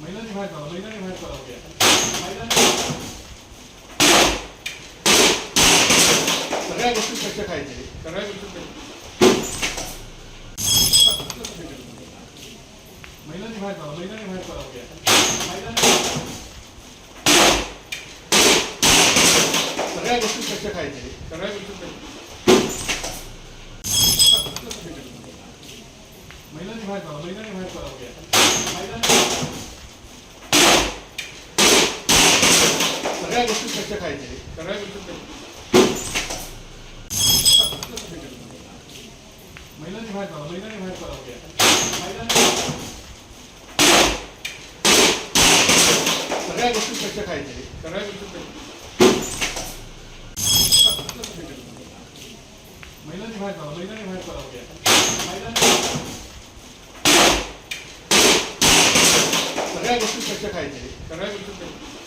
महिलांनी बाहेर चला महिलांनी बाहेर महिलांनी सगळ्या गोष्टी स्वच्छ खायचे. सगळ्या गोष्टी महिलांनी बाहेर चला महिलांनी बाहेर महिलांनी सगळ्या गोष्टी स्वच्छ खायचे. सगळ्या गोष्टी महिलांनी बाहेर चला महिलांनी बाहेर चला उद्या महिलांनी व्यवस्थित स्वच्छ खायचे सगळ्या गोष्टी महिलांनी बाहेर चला महिलांनी बाहेर चला सगळ्या गोष्टी स्वच्छ खायचे सगळ्या गोष्टी महिलांनी बाहेर चला महिलांनी बाहेर चला महिलांनी सगळ्या गोष्टी स्वच्छ खायचे सगळ्या गोष्टी